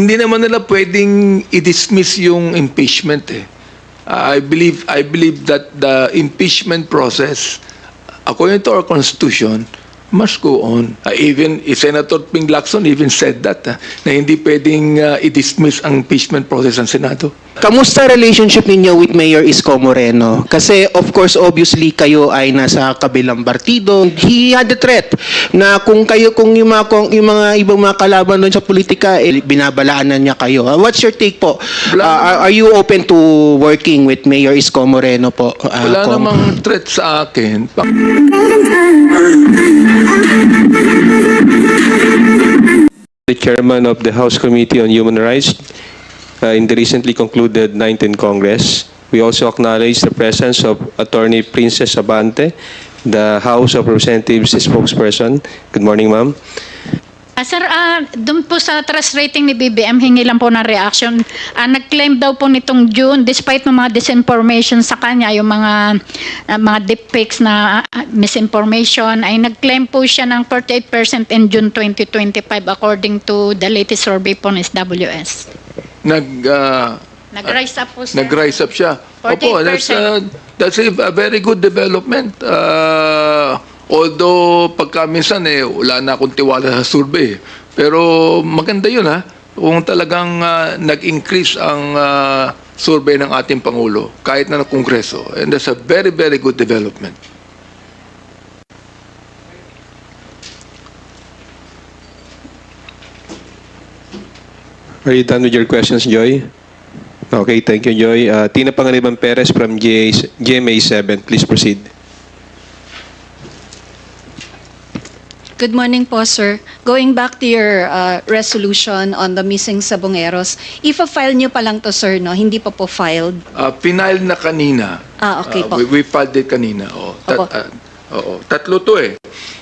Hindi naman nila pwedeng i-dismiss yung impeachment eh. I believe I believe that the impeachment process according to our constitution must go on. Uh, even if Senator Ping Lacson even said that uh, na hindi pwedeng uh, i-dismiss ang impeachment process ng Senado. Kamusta relationship ninyo with Mayor Isko Moreno? Kasi of course obviously kayo ay nasa kabilang partido. He had the threat na kung kayo kung yung mga kung, yung mga ibang mga kalaban doon sa politika eh, binabalaan na niya kayo. Uh, What's your take po? Uh, are, are you open to working with Mayor Isko Moreno po? uh, Wala Kong? namang threat sa akin. Pa- the chairman of the House Committee on Human Rights uh, in the recently concluded 19th Congress. We also acknowledge the presence of Attorney Princess Abante, the House of Representatives spokesperson. Good morning, ma'am. Ah, sir, ah, doon po sa trust rating ni BBM, hingi lang po ng reaction. Ah, nag-claim daw po nitong June, despite ng mga disinformation sa kanya, yung mga ah, mga deepfakes na misinformation, ay nag-claim po siya ng 48% in June 2025 according to the latest survey po ng SWS. Nag uh, Nag-rise up po sir. nag-rise up siya. Opo, 48%. that's, uh, that's a, a very good development. Uh, although, pagka minsan, eh, wala na akong tiwala sa survey. Pero maganda yun, ha? Kung talagang uh, nag-increase ang uh, survey ng ating Pangulo, kahit na ng Kongreso. And that's a very, very good development. Are you done with your questions, Joy? Okay, thank you, Joy. Uh, Tina Panganiban Perez from GA, GMA7. Please proceed. Good morning po, sir. Going back to your uh, resolution on the missing sabongeros, if-file nyo pa lang to, sir, no? Hindi pa po filed. Uh, final na kanina. Ah, okay Uh, po. we, we filed it kanina. Oh, Opo. uh, oo. Tatlo to eh.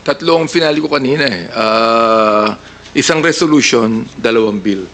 Tatlo ang finali ko kanina eh. Uh, isang resolution, dalawang bill.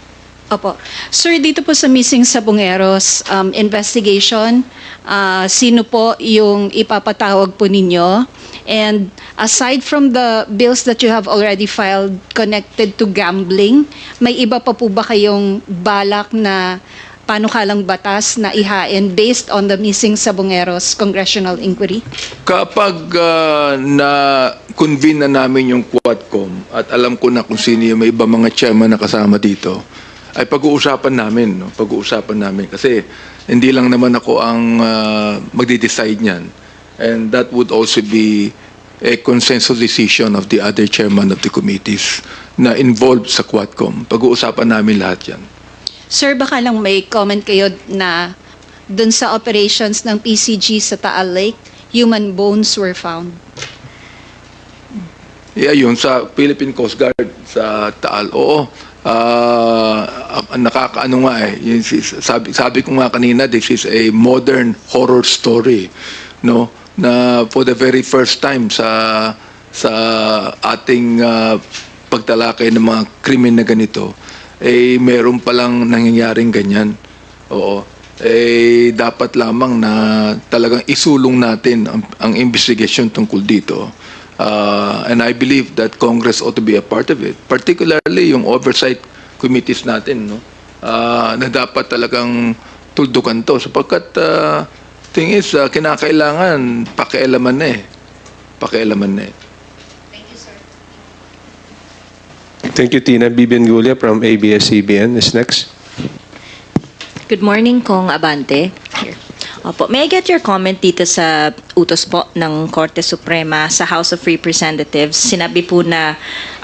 Opo. Sir, dito po sa missing sabongeros um, investigation, ah, sino po yung ipapatawag po ninyo? And aside from the bills that you have already filed connected to gambling, may iba pa po ba kayong balak na panukalang batas na ihain based on the missing sabongeros congressional inquiry? Kapag uh, na-convene na namin yung Quadcom at alam ko na kung sino yung may iba mga chairman na kasama dito, ay pag-uusapan namin. No? Pag-uusapan namin. Kasi hindi lang naman ako ang uh, magde-decide niyan. And that would also be a consensus decision of the other chairman of the committees na involved sa Quadcom. Pag-uusapan namin lahat yan. Sir, baka lang may comment kayo na dun sa operations ng PCG sa Taal Lake, human bones were found. Yeah, yun sa Philippine Coast Guard sa Taal. Oo. Ah, nakakaano nga eh. Sabi, sabi ko nga kanina, this is a modern horror story. No? Na for the very first time sa sa ating ah, pagtalakay ng mga krimen na ganito, eh meron palang nangyayaring ganyan. Oo. Eh dapat lamang na talagang isulong natin ang, ang investigation tungkol dito. Uh, and I believe that Congress ought to be a part of it, particularly yung oversight committees natin, no? Uh, na dapat talagang tuldukan to sapagkat uh, thing is uh, kinakailangan pakialaman na eh. Pakialaman na eh. Thank you, Tina. Bibian Gulia from ABS-CBN is next. Good morning, Kong Abante. Here. Opo, may I get your comment dito sa utos po ng Korte Suprema sa House of Representatives? Sinabi po na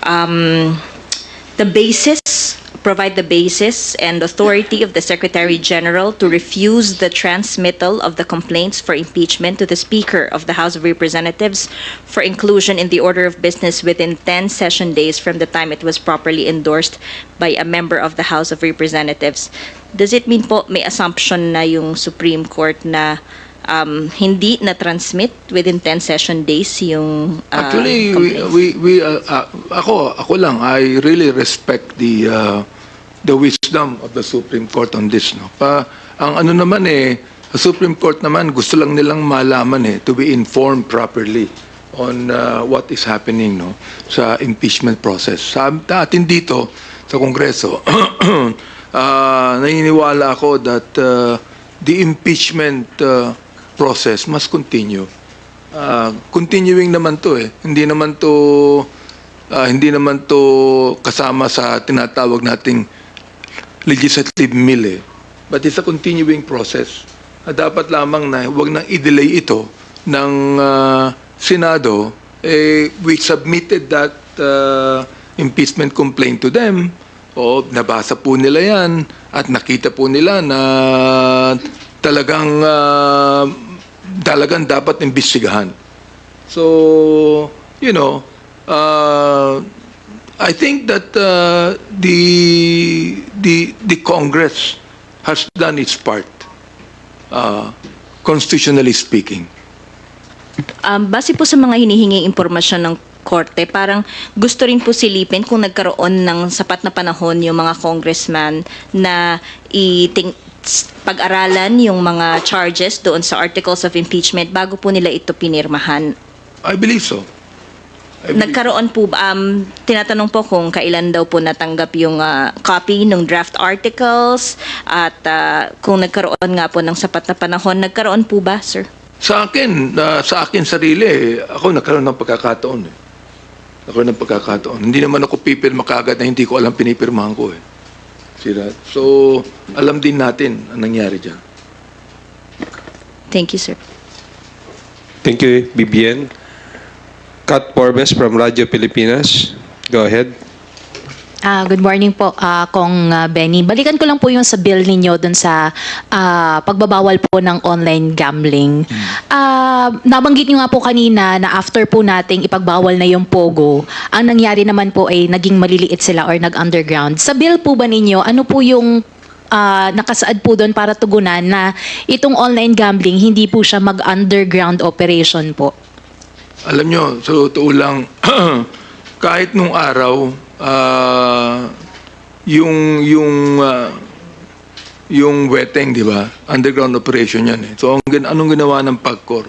um, the basis, provide the basis and authority of the Secretary General to refuse the transmittal of the complaints for impeachment to the Speaker of the House of Representatives for inclusion in the order of business within 10 session days from the time it was properly endorsed by a member of the House of Representatives. Does it mean po may assumption na yung Supreme Court na um, hindi na-transmit within 10 session days yung uh, Actually, we, we, we uh, uh, ako, ako lang, I really respect the uh, the wisdom of the Supreme Court on this. No? Pa, ang ano naman eh, Supreme Court naman, gusto lang nilang malaman eh, to be informed properly on uh, what is happening no sa impeachment process. Sa atin dito, sa Kongreso, ah, naniniwala ako that uh, the impeachment uh, process must continue. Ah, continuing naman to eh. Hindi naman to ah, hindi naman to kasama sa tinatawag nating legislative mill eh. But it's a continuing process. Ah, dapat lamang na wag nang i-delay ito ng ah, Senado. Eh, we submitted that ah, impeachment complaint to them. O nabasa po nila yan at nakita po nila na talagang ah, talagang dapat imbestigahan. So, you know, uh, I think that uh, the the the Congress has done its part, uh, constitutionally speaking. Um, base po sa mga hinihingi impormasyon ng korte, parang gusto rin po silipin kung nagkaroon ng sapat na panahon yung mga congressman na iting pag-aralan yung mga charges doon sa articles of impeachment bago po nila ito pinirmahan. I believe so. I believe- Nagkaroon po, ba- um, tinatanong po kung kailan daw po natanggap yung ah, copy ng draft articles at ah, kung nagkaroon nga po ng sapat na panahon, nagkaroon po ba, sir? Sa akin, uh, sa akin sarili, ako nagkaroon ng pagkakataon. Eh. Nagkaroon ng pagkakataon. Hindi naman ako pipirma kagad na hindi ko alam pinipirmahan ko eh. Sira. So, alam din natin ang nangyari dyan. Thank you, sir. Thank you, BBN. Kat Porbes from Radyo Pilipinas. Go ahead. Ah, good morning po, ah, Kong ah, Benny. Balikan ko lang po yung sa bill ninyo dun sa ah, pagbabawal po ng online gambling. Ah, nabanggit niyo nga po kanina na after po nating ipagbawal na yung Pogo, ang nangyari naman po ay naging maliliit sila or nag-underground. Sa bill po ba ninyo, ano po yung ah, nakasaad po doon para tugunan na itong online gambling hindi po siya mag-underground operation po? Alam nyo, sa totoo lang, kahit nung araw, ah, yung, yung, ah, yung weteng, di ba? Underground operation yan eh. So, ang, anong ginawa ng PAGCOR?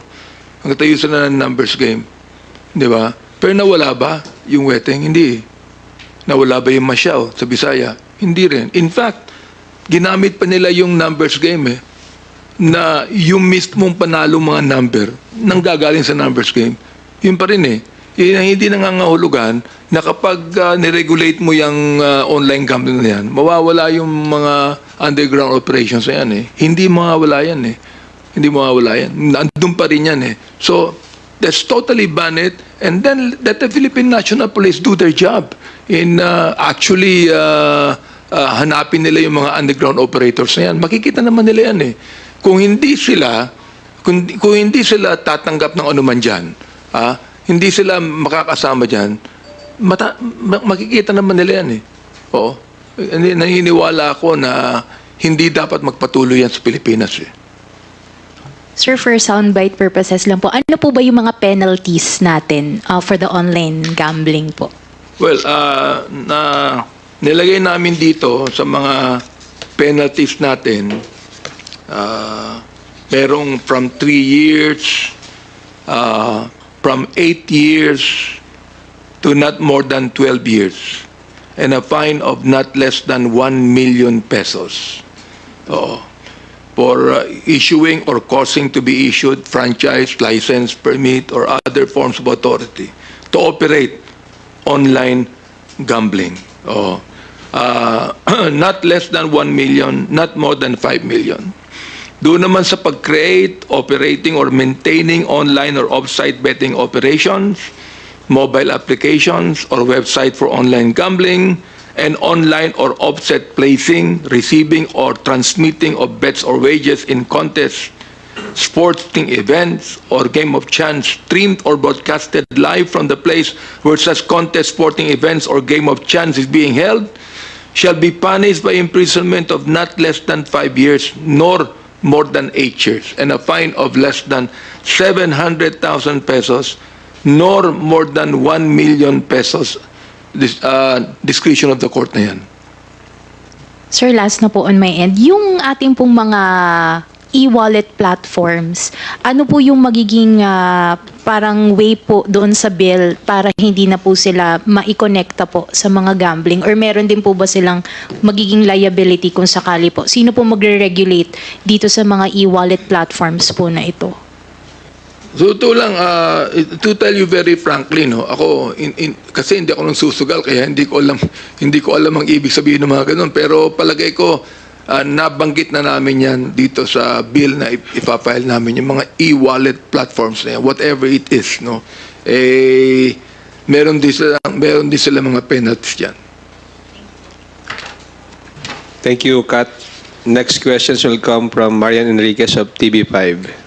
Nagtayo sila ng numbers game. Di ba? Pero nawala ba yung weteng? Hindi. Nawala ba yung masyaw sa Bisaya? Hindi rin. In fact, ginamit pa nila yung numbers game eh na yung mismong panalo mga number nang gagaling sa numbers game, yun pa rin eh. Yun ang hindi nangangahulugan na kapag ah, niregulate mo yung ah, online gambling na yan, mawawala yung mga underground operations na yan eh. Hindi mawawala yan eh. Hindi mawawala yan. Nandun pa rin yan eh. So, let's totally ban it and then let the Philippine National Police do their job in ah, actually ah, ah, hanapin nila yung mga underground operators na yan. Makikita naman nila yan eh. Kung hindi sila, kung, kung hindi sila tatanggap ng anuman dyan, ah, hindi sila makakasama dyan, mata, ma- makikita naman nila yan eh. Oo. Hindi- Naniniwala ako na hindi dapat magpatuloy yan sa Pilipinas eh. Sir, for soundbite purposes lang po, ano po ba yung mga penalties natin uh, for the online gambling po? Well, ah, na nilagay namin dito sa mga penalties natin, ah, merong from 3 years, ah, from 8 years to not more than 12 years, and a fine of not less than 1 million pesos. Oo. For uh, issuing or causing to be issued franchise, license, permit, or other forms of authority to operate online gambling. Oh. Uh, not less than 1 million, not more than 5 million. Doon naman sa pag-create, operating, or maintaining online or off-site betting operations, mobile applications, or website for online gambling, and online or offset placing, receiving, or transmitting of bets or wages in contests, sporting events, or game of chance streamed or broadcasted live from the place where such contest, sporting events, or game of chance is being held, shall be punished by imprisonment of not less than five years, nor more than eight years, and a fine of less than 700,000 pesos, nor more than 1 million pesos. This, uh, discretion of the court na yan. Sir, last na po on my end, yung ating pong mga e-wallet platforms, ano po yung magiging ah, parang way po doon sa bill para hindi na po sila maikonekta po sa mga gambling? Or meron din po ba silang magiging liability kung sakali po? Sino po magre-regulate dito sa mga e-wallet platforms po na ito? So ito lang, ah, to tell you very frankly, no, ako, in, in, kasi hindi ako nang susugal, kaya hindi ko alam, hindi ko alam ang ibig sabihin ng mga ganun. Pero palagay ko, ah, nabanggit na namin yan dito sa bill na ip- ipapile namin, yung mga e-wallet platforms na yan, whatever it is, no, eh, meron din sila, meron din sila mga penalties dyan. Thank you, Kat. Next questions will come from Marian Enriquez of TV5.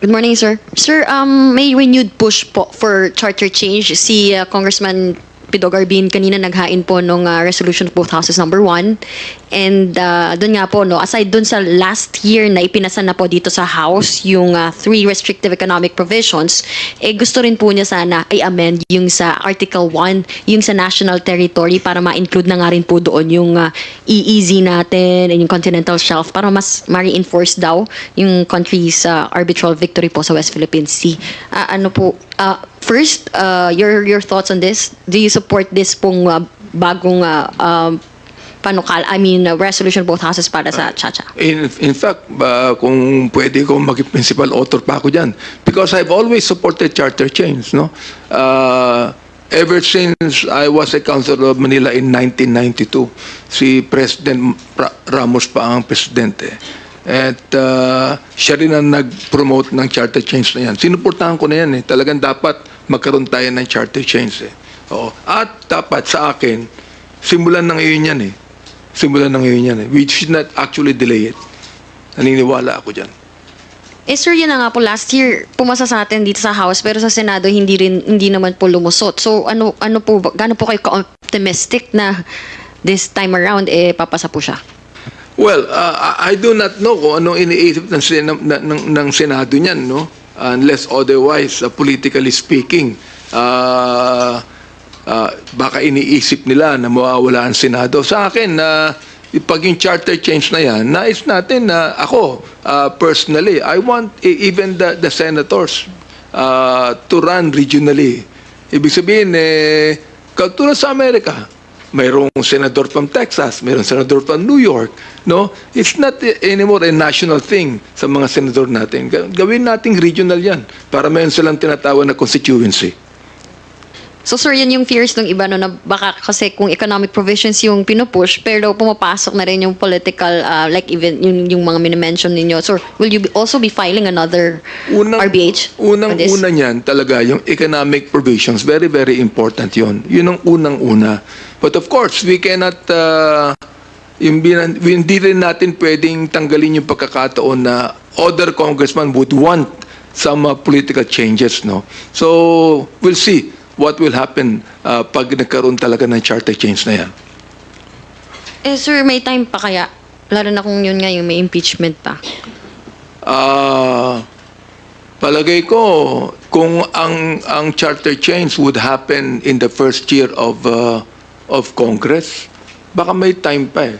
Good morning, sir. Sir, um, may renewed push po for charter change. Si uh, Congressman Pido Garbin kanina naghain po nung uh, resolution of both houses number one. And uh, doon nga po, no, aside doon sa last year na ipinasa na po dito sa House, yung uh, three restrictive economic provisions, eh gusto rin po niya sana ay amend yung sa Article 1, yung sa national territory para ma-include na nga rin po doon yung uh, EEZ natin and yung continental shelf para mas ma-reinforce daw yung country's uh, arbitral victory po sa West Philippine Sea. Ah, ano po, uh, first, uh, your your thoughts on this? Do you support this pong uh, bagong uh, um, panukal, I mean, uh, resolution both houses para sa Chacha? In, in fact, ba, kung pwede ko maging principal author pa ako dyan. Because I've always supported charter change, no? Uh, ever since I was a councilor of Manila in 1992, si President Ra- Ramos pa ang presidente. At uh, siya rin ang nag-promote ng charter change na yan. Sinuportahan ko na yan eh. Talagang dapat magkaroon tayo ng charter change eh. Oo. At dapat sa akin, simulan na ngayon yan eh. Simulan na ngayon yan eh. We should not actually delay it. Naniniwala ako dyan. Eh sir, yun na nga po last year pumasa sa atin dito sa House pero sa Senado hindi rin hindi naman po lumusot. So ano ano po gaano po kayo ka-optimistic na this time around eh papasa po siya? Well, uh, I do not know kung anong iniisip ng, ng, ng, ng Senado niyan, no? Unless otherwise, uh, politically speaking, uh, uh, baka iniisip nila na mawawala ang Senado. Sa akin, na pag yung charter change na yan, nais natin na ako, uh, personally, I want e- even the, the senators uh, to run regionally. Ibig sabihin, eh, katulad sa Amerika, mayroong senador from Texas, mayroong senador from New York, no? It's not anymore a national thing sa mga senador natin. Ga- Gawin nating regional yan para mayroon silang tinatawag na constituency. So sir, yan yung fears ng iba no na baka kasi kung economic provisions yung pinupush pero pumapasok na rin yung political uh, like even yung, yung mga minimension ninyo. So will you be, also be filing another RBH on this? Unang-una niyan talaga yung economic provisions, very, very important yon. Yun ang unang-una. But of course, we cannot, uh, yung, binan- hindi rin natin pwedeng tanggalin yung pagkakataon na other congressman would want some uh, political changes, no? So, we'll see what will happen uh, pag nagkaroon talaga ng charter change na yan. Eh sir, may time pa kaya? Lalo na kung yun nga yung may impeachment pa. Ah, palagay ko kung ang ang charter change would happen in the first year of uh, of Congress, baka may time pa eh.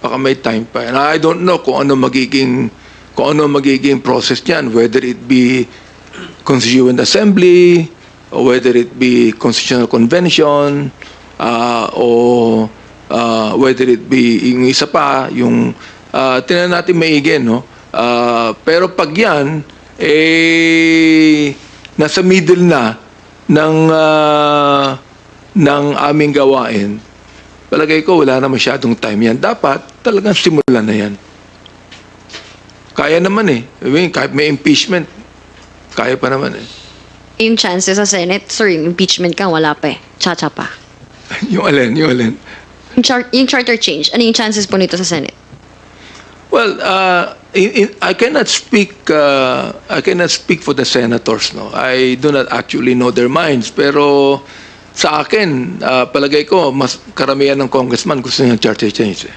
Baka may time pa. And I don't know kung ano magiging kung ano magiging process niyan, whether it be Constituent Assembly whether it be Constitutional Convention uh, or uh, whether it be yung isa pa, yung uh, tingnan natin maigi, no? Uh, pero pag yan, eh, nasa middle na ng, uh, ng aming gawain, palagay ko wala na masyadong time yan. Dapat talagang simulan na yan. Kaya naman eh. I mean, kahit may impeachment, kaya pa naman eh. Yung chances sa Senate, sir, yung impeachment ka, wala pa eh. Chacha pa. yung alin, yung alin. Yung, char- yung charter change, ano yung chances po nito sa Senate? Well, uh, in, in, I cannot speak. Uh, I cannot speak for the senators. No, I do not actually know their minds. Pero sa akin, uh, palagay ko, mas karamihan ng congressman gusto niya charter change. Eh.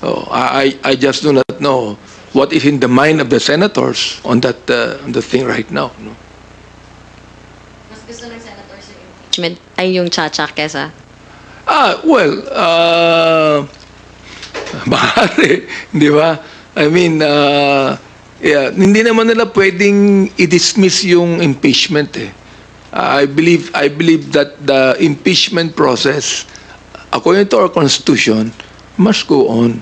So, I, I I just do not know what is in the mind of the senators on that uh, on the thing right now. No? Mas gusto ng impeachment ay yung chacha kesa Ah, well, uh, Maaari, di ba? I mean, uh, yeah, hindi naman nila pwedeng i-dismiss yung impeachment eh. I believe I believe that the impeachment process according to our constitution must go on.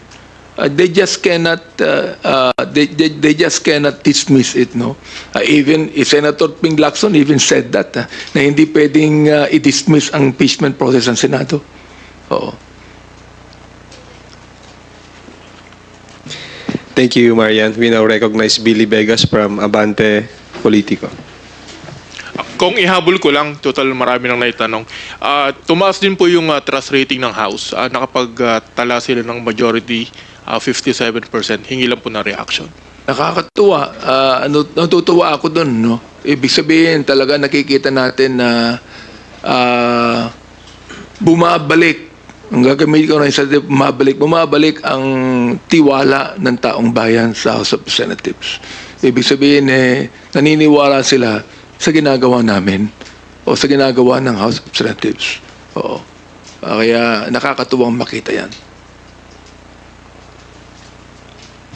Uh, they just cannot uh, uh, they, they they just cannot dismiss it no. Uh, even if Senator Ping Lacson even said that uh, na hindi pwedeng uh, i-dismiss ang impeachment process ng Senado. Oo. Thank you, Marian. We now recognize Billy Vegas from Abante Politico. Kung ihabol ko lang, total marami nang naitanong. Ah, tumaas din po yung ah, trust rating ng House. Ah, nakapagtala sila ng majority, ah, 57%. Hingi lang po na reaction. Nakakatuwa. Ah, ano, natutuwa ako doon, no? Ibig sabihin, talaga nakikita natin na ah, bumabalik. Ang gagamit ko rin sa bumabalik, bumabalik ang tiwala ng taong bayan sa House of Representatives. Ibig sabihin, eh, naniniwala sila sa ginagawa namin o sa ginagawa ng House of Representatives. Oo. Kaya nakakatuwang makita yan.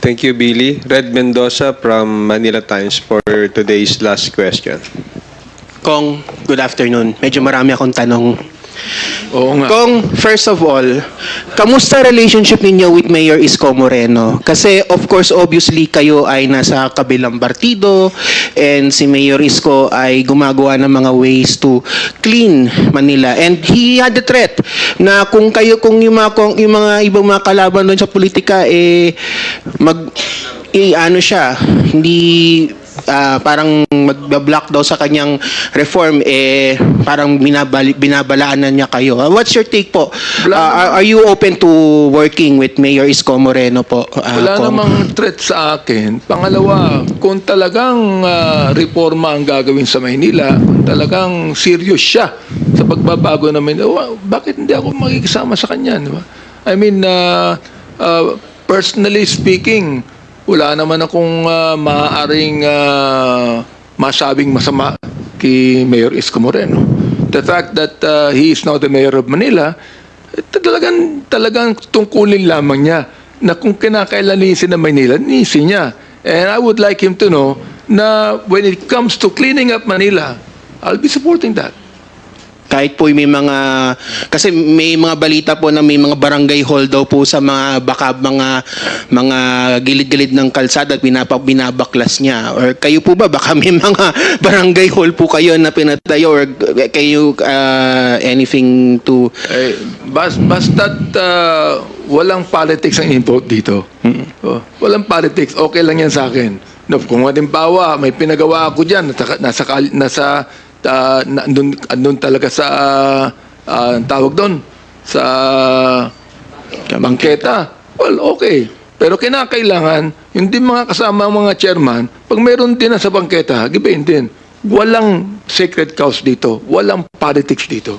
Thank you, Billy. Red Mendoza from Manila Times for today's last question. Kong, good afternoon. Medyo marami akong tanong. Oo nga. Kong, first of all, kamusta relationship ninyo with Mayor Isko Moreno? Kasi of course, obviously, kayo ay nasa kabilang partido and si Mayor Isko ay gumagawa ng mga ways to clean Manila. And he had the threat na kung kayo, kung yung mga, kung yung mga ibang mga kalaban doon sa politika, eh, mag, eh, ano siya, hindi ah, parang mag-block daw sa kanyang reform eh parang binabali, binabalaan na niya kayo. Ah, what's your take po? Ah, are, are you open to working with Mayor Isko Moreno po? Ah, Wala Kong? namang threat sa akin. Pangalawa, kung talagang ah, reforma ang gagawin sa Maynila, kung talagang serious siya sa pagbabago ng Maynila, wa- bakit hindi ako makikisama sa kanya? Di ba? I mean, ah, ah, personally speaking, wala naman akong uh, maaaring ah, masabing masama kay Mayor Isko Moreno. The fact that ah, he is now the mayor of Manila, eh, talagang, talagang tungkulin lamang niya na kung kinakailan linisin ng Manila, linisin niya. And I would like him to know na when it comes to cleaning up Manila, I'll be supporting that. Kahit po may mga, kasi may mga balita po na may mga barangay hall daw po sa mga baka mga mga gilid-gilid ng kalsada at binapa, binabaklas niya. Or kayo po ba, baka may mga barangay hall po kayo na pinatayo or kayo uh, anything to Eh, bas, basta't ah, walang politics ang involved dito. Oh, walang politics, okay lang yan sa akin. No, kung halimbawa, may pinagawa ako dyan, nasa, nasa, nasa na, andun, andun talaga sa, ang tawag doon, sa bangketa, well, okay. Pero kinakailangan, yung din mga kasama mga chairman, pag meron din na sa bangketa, gibayin din. Walang sacred cows dito. Walang politics dito.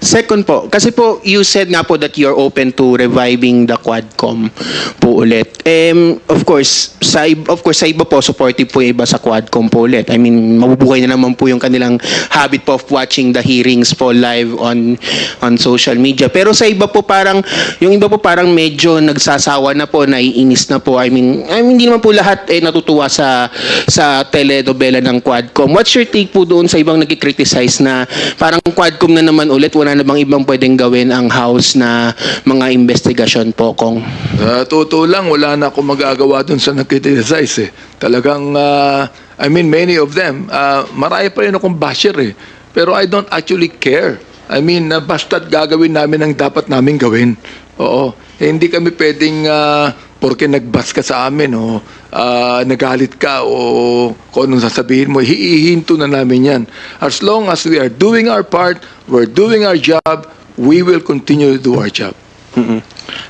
Second po, kasi po you said nga po that you're open to reviving the Quadcom po ulit. Um, of course, sa of course sa iba po supportive po iba sa Quadcom po ulit. I mean, mabubuhay na naman po yung kanilang habit po of watching the hearings po live on on social media. Pero sa iba po parang yung iba po parang medyo nagsasawa na po, naiinis na po. I mean, I mean hindi naman po lahat eh natutuwa sa sa telenobela ng Quadcom. What's your take po doon sa ibang nagki-criticize na parang Quadcom na naman ulit, wala na bang ibang pwedeng gawin ang House na mga investigasyon po, Kong? Sa totoo lang, wala na akong magagawa dun sa nag-criticize eh. Talagang, ah, I mean, many of them, uh, marami pa rin akong basher eh. Pero I don't actually care. I mean, uh, basta't gagawin namin ang dapat namin gawin. Oo. Eh, hindi kami pwedeng, ah, porke nagbas ka sa amin o ah, nagalit ka o kung anong sasabihin mo, hihinto na namin yan. As long as we are doing our part, we're doing our job, we will continue to do our job. Mm-mm.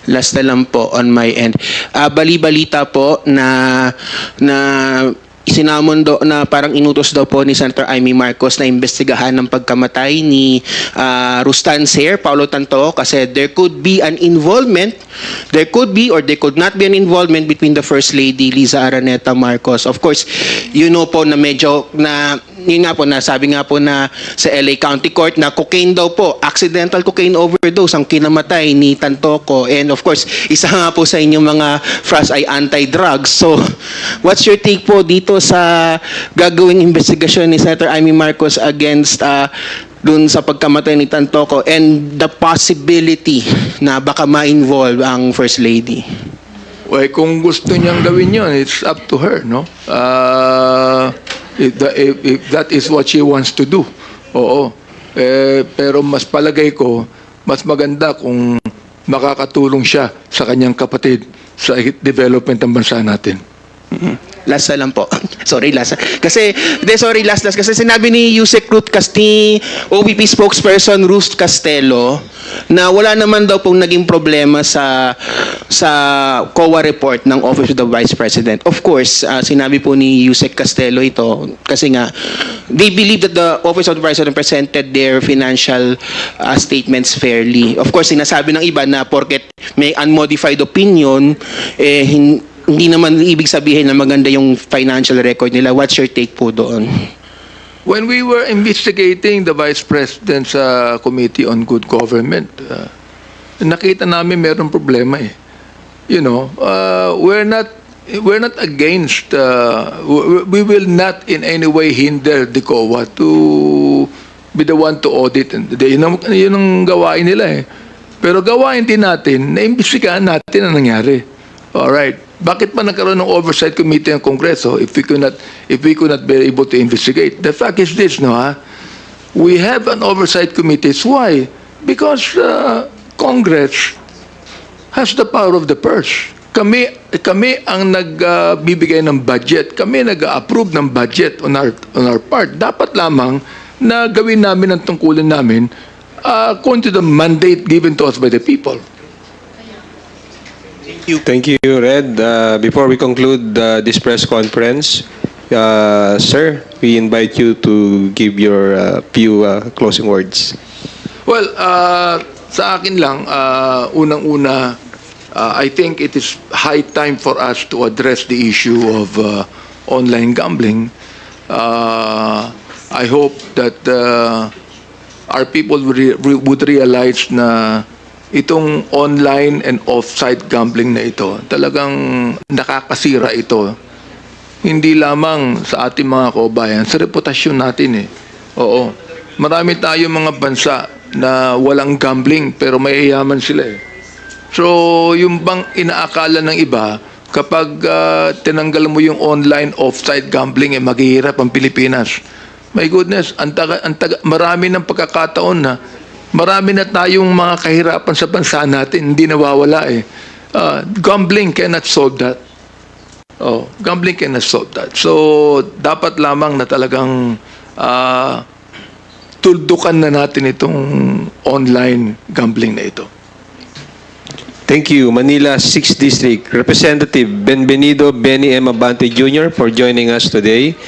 Last na lang po on my end. Ah, bali-balita po na na sinamon do na parang inutos daw po ni Senator Amy Marcos na imbestigahan ng pagkamatay ni ah, Rustan Ser, Paulo Tanto kasi there could be an involvement there could be or there could not be an involvement between the First Lady Liza Araneta Marcos. Of course, you know po na medyo na yun nga po, nasabi nga po na sa LA County Court na cocaine daw po, accidental cocaine overdose ang kinamatay ni Tantoco. And of course, isa nga po sa inyong mga fras ay anti-drugs. So, what's your take po dito sa gagawing investigasyon ni Senator Amy Marcos against uh, dun sa pagkamatay ni Tantoco and the possibility na baka ma-involve ang First Lady? Well, kung gusto niyang gawin yun, it's up to her, no? Uh, if, the- if, if that is what she wants to do. Oo. Eh, pero mas palagay ko, mas maganda kung makakatulong siya sa kanyang kapatid sa development ng bansa natin. Last na lang po. sorry, last. Kasi, de, sorry, last, last. Kasi sinabi ni Yusek Ruth Casti, OVP spokesperson Ruth Castelo, na wala naman daw pong naging problema sa sa COA report ng Office of the Vice President. Of course, ah, sinabi po ni Yusek Castelo ito kasi nga they believe that the Office of the Vice President presented their financial ah, statements fairly. Of course, sinasabi ng iba na porket may unmodified opinion, eh, hin- hindi naman ibig sabihin na maganda yung financial record nila. What's your take po doon? When we were investigating the Vice President's uh, Committee on Good Government, uh, nakita namin meron problema eh. You know, uh, we're not we're not against uh, we, will not in any way hinder the COA to be the one to audit and yun ang, yun ang gawain nila eh. Pero gawain din natin na imbestigahan natin ang nangyari. All right. Bakit pa nagkaroon ng oversight committee ng Kongreso if we could not if we could not be able to investigate? The fact is this, no ha? We have an oversight committee. Why? Because uh, Congress has the power of the purse. Kami kami ang nagbibigay ng budget. Kami nag-approve ng budget on our on our part. Dapat lamang na gawin namin ang tungkulin namin uh, according to the mandate given to us by the people. Thank you, Red. Uh, before we conclude uh, this press conference, uh, sir, we invite you to give your uh, few uh, closing words. Well, uh, sa akin lang, uh, unang-una, uh, I think it is high time for us to address the issue of uh, online gambling. Uh, I hope that uh, our people would, re- would realize na itong online and off-site gambling na ito, talagang nakakasira ito hindi lamang sa ating mga kabayan, sa reputasyon natin eh. Oo. Marami tayong mga bansa na walang gambling pero mayayaman sila eh. So, yung bang inaakala ng iba, kapag ah, tinanggal mo yung online off-site gambling, eh, maghihirap ang Pilipinas. My goodness, ang taga, ang taga, marami ng pagkakataon na marami na tayong mga kahirapan sa bansa natin, hindi nawawala eh. Ah, gambling cannot solve that. Oh, gambling cannot solve that. So, dapat lamang na talagang ah, tuldukan na natin itong online gambling na ito. Thank you, Manila 6th District Representative Benvenido Benny M. Abante Jr. for joining us today.